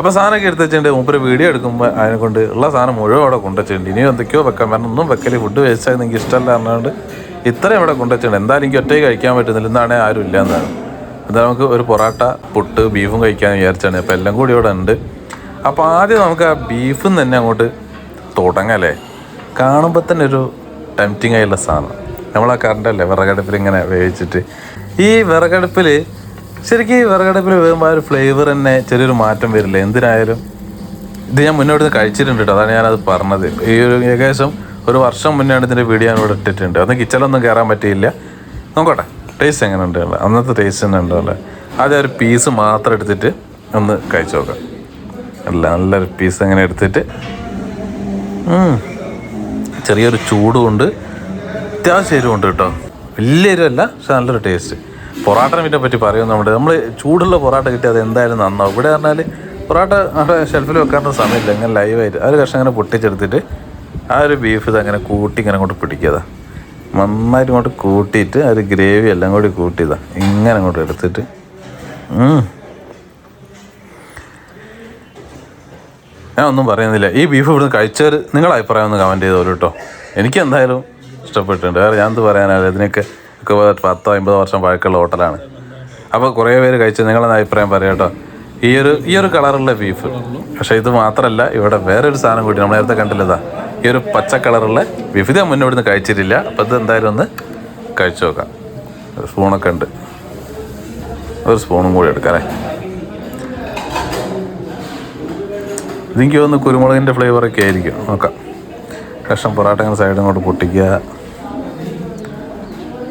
അപ്പോൾ സാധനമൊക്കെ എടുത്ത് മൂപ്പര് വീഡിയോ എടുക്കുമ്പോൾ അതിനെ കൊണ്ട് ഉള്ള സാധനം മുഴുവൻ അവിടെ കൊണ്ടുവച്ചിട്ടുണ്ട്. ഇനിയും എന്തൊക്കെയോ വെക്കാൻ കാരണം ഒന്നും വെക്കൽ ഫുഡ് വേസ്റ്റ് ആയി എനിക്ക് ഇഷ്ടമല്ല പറഞ്ഞുകൊണ്ട് ഇത്രയും ഇവിടെ കൊണ്ടുവച്ചിട്ടുണ്ട്. എന്തായാലും എനിക്ക് ഒറ്റയ്ക്ക് കഴിക്കാൻ പറ്റുന്നില്ല. ഇന്നാണേ ആരും ഇല്ല എന്നാണ്. എന്താ നമുക്ക് ഒരു പൊറോട്ട പുട്ട് ബീഫും കഴിക്കാൻ വിചാരിച്ചാണ്. അപ്പോൾ എല്ലാം കൂടി ഇവിടെ ഉണ്ട്. അപ്പോൾ ആദ്യം നമുക്ക് ആ ബീഫും തന്നെ അങ്ങോട്ട് തുടങ്ങല്ലേ കാണുമ്പോൾ തന്നെ ഒരു ടെംറ്റിംഗ് ആയുള്ള സാധനം. നമ്മൾ നമ്മളാ കറണ്ടല്ലേ വിറകടുപ്പിൽ ഇങ്ങനെ വേവിച്ചിട്ട്. ഈ വിറകടുപ്പിൽ ശരിക്കും ഈ വിറകടുപ്പിൽ വേകുമ്പോൾ ആ ഒരു ഫ്ലേവർ തന്നെ ചെറിയൊരു മാറ്റം വരില്ല? എന്തിനായാലും? ഇത് ഞാൻ മുന്നോട്ട് കഴിച്ചിട്ടുണ്ട് കേട്ടോ. അതാണ് ഞാനത് പറഞ്ഞത്. ഈ ഒരു ഏകദേശം ഒരു വർഷം മുന്നെയാണ് ഇതിന്റെ വീഡിയോ ഞാൻ ഇവിടെ ഇട്ടിട്ടുണ്ട്. അന്ന് കിച്ചണിലൊന്നും കയറാൻ പറ്റിയില്ല. നോക്കട്ടെ. ടേസ്റ്റ് എങ്ങനെ ഉണ്ട് അന്നത്തെ ടേസ്റ്റ് തന്നെ ഉണ്ടല്ലേ ആദ്യം ഒരു പീസ് മാത്രം എടുത്തിട്ട് ഒന്ന് കഴിച്ചു നോക്കാം. അല്ല നല്ലൊരു പീസ് അങ്ങനെ എടുത്തിട്ട്. ചെറിയൊരു ചൂടുമുണ്ട് അത്യാവശ്യം എരിവുണ്ട് കേട്ടോ. വലിയ എരിവല്ല പക്ഷെ നല്ലൊരു ടേസ്റ്റ് പൊറാട്ടനെ പറ്റി പറയും നമ്മുടെ നമ്മൾ ചൂടുള്ള പൊറാട്ട കിട്ടിയാൽ അത് എന്തായാലും നന്നാവും. ഇവിടെ പറഞ്ഞാൽ പൊറാട്ട ഷെൽഫിൽ വെക്കാനുള്ള സമയമില്ല. ഇങ്ങനെ ലൈവായിട്ട് ആ ഒരു കഷ്ണം അങ്ങനെ പൊട്ടിച്ചെടുത്തിട്ട് ആ ഒരു ബീഫ് ഇത് അങ്ങനെ കൂട്ടി ഇങ്ങനെ അങ്ങോട്ട് പിടിക്കുക നന്നായിട്ട് ഇങ്ങോട്ട് കൂട്ടിയിട്ട് ആ ഒരു ഗ്രേവി എല്ലാം കൂടി കൂട്ടിയതാ ഇങ്ങനെ അങ്ങോട്ട് എടുത്തിട്ട്. ഞാൻ ഒന്നും പറയുന്നില്ല. ഈ ബീഫ് ഇവിടുന്ന് കഴിച്ചവർ നിങ്ങളുടെ അഭിപ്രായം ഒന്ന് കമന്റ് ചെയ്തോളൂ കേട്ടോ. എനിക്ക് എന്തായാലും ഇഷ്ടപ്പെട്ടിട്ടുണ്ട്. വേറെ ഞാൻ എന്ത് പറയാനാണ്? ഇതിനൊക്കെ ഒക്കെ പത്തോ അമ്പതോ വർഷം പഴക്കമുള്ള ഹോട്ടലാണ്. അപ്പോൾ കുറേ പേര് കഴിച്ച് നിങ്ങളെ അഭിപ്രായം പറയാം കേട്ടോ? ഈ ഒരു ഈ ഒരു കളറുള്ള ബീഫ് പക്ഷേ ഇത് മാത്രമല്ല ഇവിടെ വേറൊരു സാധനം കൂടി നമ്മൾ നേരത്തെ കണ്ടില്ലതാ. ഈ ഒരു പച്ച കളറുള്ള ബീഫ് ഇത് ഞാൻ മുന്നേ നിന്ന് കഴിച്ചിട്ടില്ല. അപ്പോൾ ഇത് എന്തായാലും ഒന്ന് കഴിച്ചു നോക്കാം. സ്പൂണൊക്കെ ഉണ്ട്. ഒരു സ്പൂണും കൂടി എടുക്കാറേ ഇതെനിക്ക് തോന്നുന്നു കുരുമുളകിന്റെ ഫ്ലേവറൊക്കെ ആയിരിക്കും. നോക്കാം. കഷ്ണം പൊറാട്ട ഇങ്ങനെ സൈഡ് അങ്ങോട്ട് പൊട്ടിക്കുക.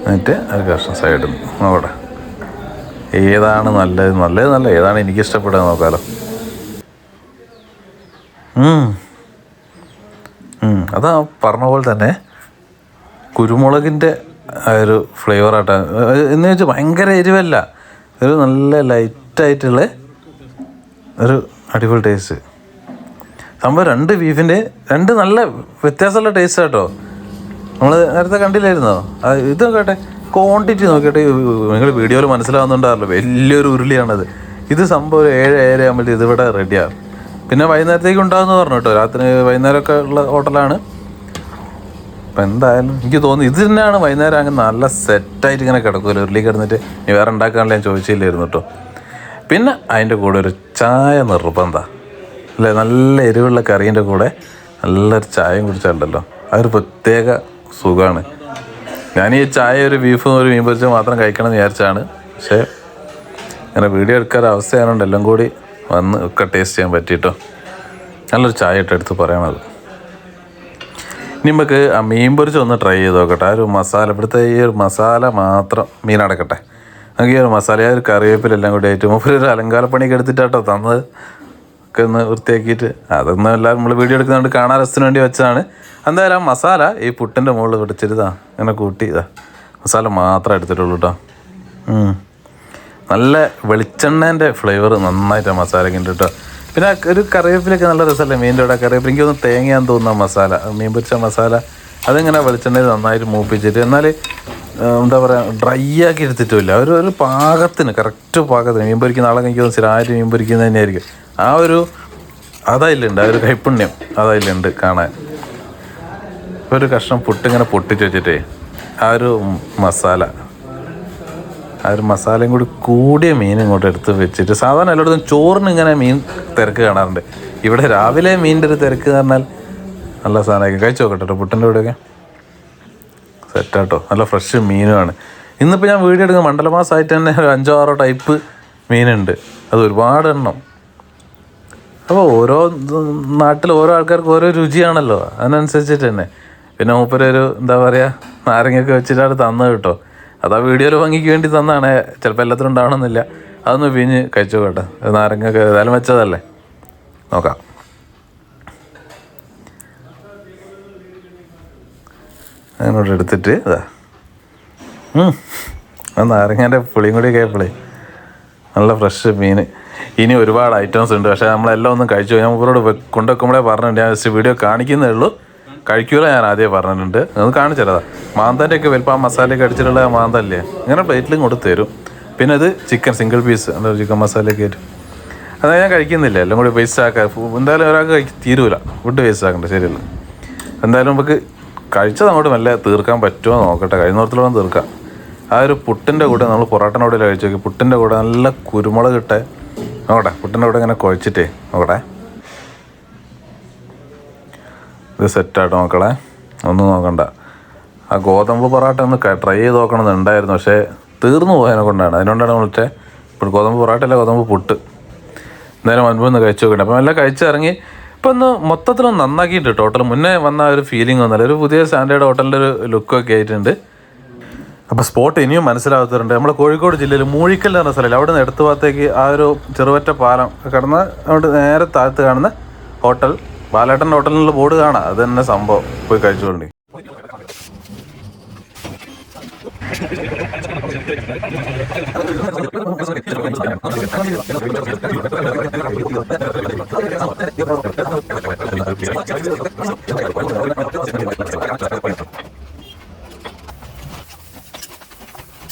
എന്നിട്ട് ഒരു കഷ്ണം സൈഡിൽ നോക്കട്ടെ. ഏതാണ് നല്ലത്? നല്ലത് നല്ല ഏതാണ് എനിക്ക് ഇഷ്ടപ്പെടുക നോക്കാലോ. അതാ പറഞ്ഞ പോലെ തന്നെ കുരുമുളകിന്റെ ഒരു ഫ്ലേവറായിട്ടാണ് എന്ന് വെച്ചാൽ ഭയങ്കര എരിവല്ല. ഒരു നല്ല ലൈറ്റായിട്ടുള്ള ഒരു അടിപൊളി ടേസ്റ്റ് സംഭവം രണ്ട് ബീഫിന്റെ രണ്ട് നല്ല വ്യത്യാസമുള്ള ടേസ്റ്റ് കേട്ടോ നമ്മൾ നേരത്തെ കണ്ടില്ലായിരുന്നോ? ഇത് നോക്കട്ടെ. ക്വാണ്ടിറ്റി നോക്കിയിട്ട് നിങ്ങൾ വീഡിയോയിൽ മനസ്സിലാവുന്നുണ്ടാവല്ലോ. വലിയൊരു ഉരുളിയാണത്. ഇത് സംഭവം ഒരു ഏഴ് ഏഴര ആകുമ്പോഴത്തേക്ക് ഇതിവിടെ റെഡിയാകും പിന്നെ വൈകുന്നേരത്തേക്ക് ഉണ്ടാകുമെന്ന് പറഞ്ഞു കേട്ടോ. രാത്രി വൈകുന്നേരമൊക്കെ ഉള്ള ഹോട്ടലാണ്. അപ്പം എന്തായാലും എനിക്ക് തോന്നുന്നു ഇത് തന്നെയാണ് വൈകുന്നേരം അങ്ങ് നല്ല സെറ്റായിട്ട് ഇങ്ങനെ കിടക്കുമല്ലോ. ഉരുളി കിടന്നിട്ട് ഇനി വേറെ ഉണ്ടാക്കാനുള്ള ഞാൻ ചോദിച്ചില്ലായിരുന്നു കേട്ടോ. പിന്നെ അതിന്റെ കൂടെ ഒരു ചായ നിർബന്ധ. അല്ലേ? നല്ല എരിവുള്ള കറീന്റെ കൂടെ നല്ലൊരു ചായയും കുടിച്ചാലുണ്ടല്ലോ. അതൊരു പ്രത്യേക സുഖമാണ് ഞാൻ ഈ ചായ ഒരു ബീഫും ഒരു മീൻ പൊരിച്ചും മാത്രം കഴിക്കണം എന്ന് വിചാരിച്ചാണ്. പക്ഷേ ഇങ്ങനെ വീഡിയോ എടുക്കാൻ അവസ്ഥയായതുകൊണ്ട് എല്ലാം കൂടി വന്ന് ഒക്കെ ടേസ്റ്റ് ചെയ്യാൻ പറ്റിയിട്ടോ. നല്ലൊരു ചായ ഇട്ട് എടുത്ത് പറയണത്. ഇനി നമുക്ക് ആ മീൻ പൊരിച്ച് ഒന്ന് ട്രൈ ചെയ്ത് നോക്കട്ടെ. ആ ഒരു മസാല ഇവിടുത്തെ ഈ ഒരു മസാല മാത്രം മീൻ അടക്കട്ടെ. നമുക്ക് ഈ ഒരു മസാല ഒരു കറിവേപ്പിലെല്ലാം കൂടി ആയിട്ട്. മൂപ്പര് ഒരു അലങ്കാരപ്പണിയൊക്കെ എടുത്തിട്ടാട്ടോ തന്നത്. ഒക്കെ ഒന്ന് വൃത്തിയാക്കിയിട്ട് അതൊന്നും എല്ലാവരും നമ്മൾ വീഡിയോ എടുക്കുന്നതുകൊണ്ട് കാണാൻ രസത്തിന് വേണ്ടി വെച്ചതാണ്. എന്തായാലും ആ മസാല ഈ പുട്ടിന്റെ മുകളിൽ പിടിച്ചിരുതാ ഇങ്ങനെ കൂട്ടി ഇതാ മസാല മാത്രമേ എടുത്തിട്ടുള്ളൂ കേട്ടോ നല്ല വെളിച്ചെണ്ണേന്റെ ഫ്ലേവർ നന്നായിട്ട് മസാലയ്ക്ക് ഉണ്ട് കേട്ടോ പിന്നെ ഒരു കറിവേപ്പിലൊക്കെ നല്ല രസമല്ലേ മീന്റെ കൂടെ കറിവേപ്പില. എനിക്ക് തോന്നുന്നു തേങ്ങയാന്ന് തോന്നുന്ന മസാല മീൻ പൊരിച്ച മസാല. അതിങ്ങനെ വെളിച്ചെണ്ണയിൽ നന്നായിട്ട് മൂപ്പിച്ചിട്ട് എന്നാൽ എന്താ പറയുക ഡ്രൈ ആക്കി എടുത്തിട്ടുമില്ല. ഒരു ഒരു പാകത്തിന് കറക്റ്റ് പാകത്തിന്. മീൻ പൊരിക്കുന്ന ആളൊക്കെ എനിക്ക് സ്ഥിരമായിട്ട് മീൻ പൊരിക്കുന്നത് തന്നെയായിരിക്കും. ആ ഒരു അതായില്ലുണ്ട് ആ ഒരു കൈപ്പുണ്യം അതായില്ലുണ്ട് കാണാൻ. ഒരു കഷ്ണം പുട്ടിങ്ങനെ പൊട്ടിച്ച് വെച്ചിട്ടേ ആ ഒരു മസാല ആ ഒരു മസാലയും കൂടി കൂടിയ മീൻ ഇങ്ങോട്ട് എടുത്ത് വെച്ചിട്ട് സാധാരണ എല്ലായിടത്തും ചോറിന് ഇങ്ങനെ മീൻ തിരക്ക് കാണാറുണ്ട്. ഇവിടെ രാവിലെ മീനിന്റെ ഒരു തിരക്ക് പറഞ്ഞാൽ നല്ല സാധനമൊക്കെ കഴിച്ചു നോക്കട്ടെ കേട്ടോ പുട്ടിന്റെ കൂടെയൊക്കെ. സെറ്റാട്ടോ. നല്ല ഫ്രഷ് മീനുമാണ്. ഇന്നിപ്പോൾ ഞാൻ വീഡിയോ എടുക്കുന്ന മണ്ഡലമാസമായിട്ട് തന്നെ ഒരു അഞ്ചോ ആറോ ടൈപ്പ് മീനുണ്ട്. അത് ഒരുപാട് എണ്ണം. അപ്പോൾ ഓരോ നാട്ടിൽ ഓരോ ആൾക്കാർക്ക് ഓരോ രുചിയാണല്ലോ. അതിനനുസരിച്ചിട്ട് തന്നെ. പിന്നെ മൂപ്പര് ഒരു എന്താ പറയുക നാരങ്ങയൊക്കെ വെച്ചിട്ടാണ് തന്നത് കേട്ടോ. അതാ ആ വീഡിയോയിൽ ഭംഗിക്ക് വേണ്ടി തന്നാണ്. ചിലപ്പോൾ എല്ലാത്തിനും ഉണ്ടാവണമെന്നില്ല. അതൊന്ന് പിഞ്ഞ് കഴിച്ചു കേട്ടോ. നാരങ്ങ നാരങ്ങയൊക്കെ ഏതായാലും വെച്ചതല്ലേ. നോക്കാം. അങ്ങോട്ട് എടുത്തിട്ട് ഇതാ. ആ നാരങ്ങേന്റെ പുളിയും കൂടി കേൾപ്പളേ നല്ല ഫ്രഷ് മീൻ. ഇനി ഒരുപാട് ഐറ്റംസ് ഉണ്ട്. പക്ഷേ നമ്മളെല്ലാം ഒന്നും കഴിച്ചു ഞാൻ ഇവരോട് കൊണ്ടുവെക്കുമ്പോഴേ പറഞ്ഞിട്ടുണ്ട്. ഞാൻ ജസ്റ്റ് വീഡിയോ കാണിക്കുന്നേ ഉള്ളൂ. കഴിക്കൂല ഞാൻ ആദ്യമേ പറഞ്ഞിട്ടുണ്ട്. അത് കാണിച്ചതാ മാന്തന്റെ ഒക്കെ വലിപ്പം ആ മസാലയൊക്കെ അടിച്ചിട്ടുള്ള മാന്തല്ലേ? ഇങ്ങനെ പ്ലേറ്റിലും കൊടുത്ത് തരും. പിന്നെ അത് ചിക്കൻ സിംഗിൾ പീസ് എന്താ ചിക്കൻ മസാലയൊക്കെ ആയിട്ട്. അതാ ഞാൻ കഴിക്കുന്നില്ല. എല്ലാം കൂടി വേസ്റ്റ് ആക്കാൻ. എന്തായാലും ഒരാൾക്ക് കഴി തീരൂല. ഫുഡ് വേസ്റ്റ് ആക്കണ്ട. ശരിയല്ല. എന്തായാലും നമുക്ക് കഴിച്ചത് അങ്ങോട്ട് മെല്ലെ തീർക്കാൻ പറ്റുമോ നോക്കട്ടെ. കഴിയുന്നിടത്തോളം തീർക്കാം. ആ ഒരു പുട്ടിന്റെ കൂടെ നമ്മൾ പൊറോട്ടനോടെ കഴിച്ചു നോക്കി പുട്ടിന്റെ കൂടെ നല്ല കുരുമുളക് ഇട്ട് നോക്കട്ടെ പുട്ടിന്റെ അവിടെ ഇങ്ങനെ കുഴച്ചിട്ടേ നോക്കട്ടെ. ഇത് സെറ്റായിട്ട് നോക്കണേ. ഒന്നും നോക്കണ്ട. ആ ഗോതമ്പ് പൊറാട്ട ഒന്ന് ട്രൈ ചെയ്ത് നോക്കണമെന്നുണ്ടായിരുന്നു പക്ഷേ തീർന്നു പോയതിനെ കൊണ്ടാണ്. അതിനോണ്ടാണ് വിളിച്ചത് ഇപ്പോൾ ഗോതമ്പ് പറോട്ടല്ല ഗോതമ്പ് പുട്ട്. എന്തായാലും മുൻപ് ഒന്ന് കഴിച്ചു നോക്കട്ടെ. അപ്പം എല്ലാം കഴിച്ചിറങ്ങി ഇപ്പം ഒന്ന് മൊത്തത്തിലൊന്ന് നന്നാക്കിയിട്ട് ടോട്ടൽ മുന്നേ വന്ന ഒരു ഫീലിംഗ് ഒന്നുമില്ല ഒരു പുതിയ സ്റ്റാൻഡേർഡ് ഹോട്ടലിന്റെ ഒരു ലുക്കൊക്കെ ആയിട്ടുണ്ട്. അപ്പോൾ സ്പോട്ട് ഇനിയും മനസ്സിലാകത്തുണ്ട് നമ്മുടെ കോഴിക്കോട് ജില്ലയിൽ മൂഴിക്കൽ എന്ന് പറഞ്ഞ സ്ഥലമില്ല? അവിടെ നിന്ന് എടുത്തു ഭാഗത്തേക്ക് ആ ഒരു ചെറുപറ്റ പാലം കടന്ന് അവിടെ നേരെ താഴത്ത് കാണുന്ന ഹോട്ടൽ. ബാലേട്ടന്റെ ഹോട്ടലിനുള്ള ബോർഡ് കാണാം. അത് തന്നെ സംഭവം. പോയി കഴിച്ചുകൊണ്ട്